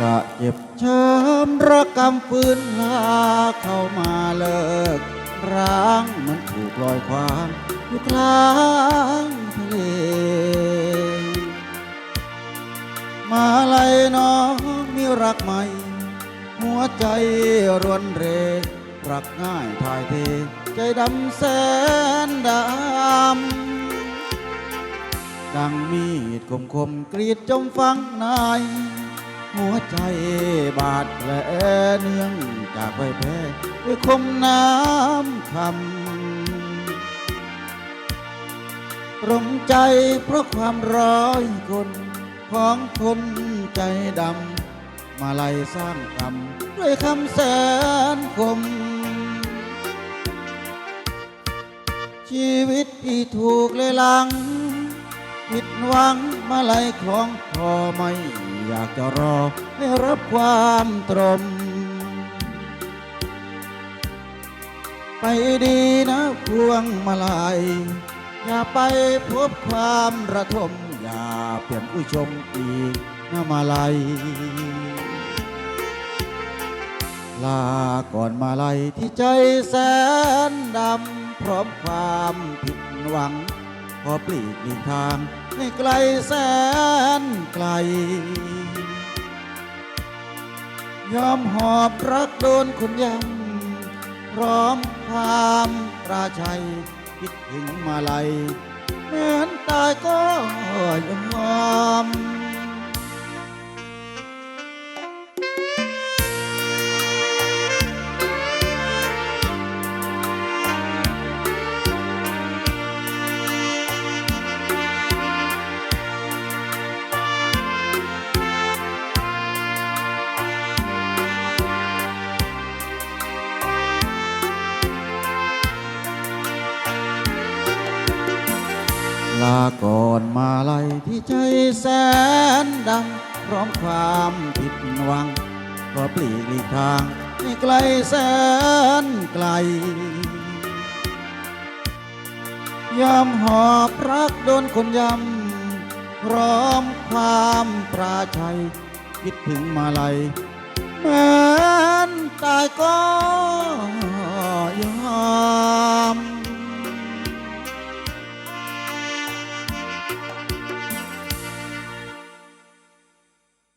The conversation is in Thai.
จะเจ็บช้ำระกำฟื้นลาเข้ามาเลิก ร้างเหมือนถูกลอยควางอยู่กลางทะเลมาลัยน้องมีรักใหม่ หัวใจรวนเร รักง่ายทายเท ใจดำแสนดำ ดังมีดคมคมกรีดจมฟังใน หัวใจบาดแผลเนื่องจากไฟแพ้ด้วยคมน้ำคำรมใจเพราะความร้อยคนของคนใจดำ มาไล่สร้างกรรมด้วยคำแสนคม ชีวิตที่ถูกเลยลัง ผิดหวังมาไล่คล้องคอไม่อยากจะรอให้รับความตรม ไปดีนะพวงมาลัย อย่าไปพบความระทม อย่าเปลี่ยนผู้ชมอีกนะมาลัย ลาก่อนมาลัยที่ใจแสนดำ พร้อมความผิดหวัง อปลีกหลีกทางในไกลแสนไกล ยอมหอบรักโดนคนยำพร้อมความราชัยคิดถึงมาลัย เหมือนตายก็ยอม ลาก่อนมาลัยที่ใจแสนดังพร้อมความผิดหวังก็ปลีกหลีกทางให้ไกลแสนไกลยอมหอบรักโดนคนยำพร้อมความปราชัย คิดถึงมาลัยเหมือนตายก็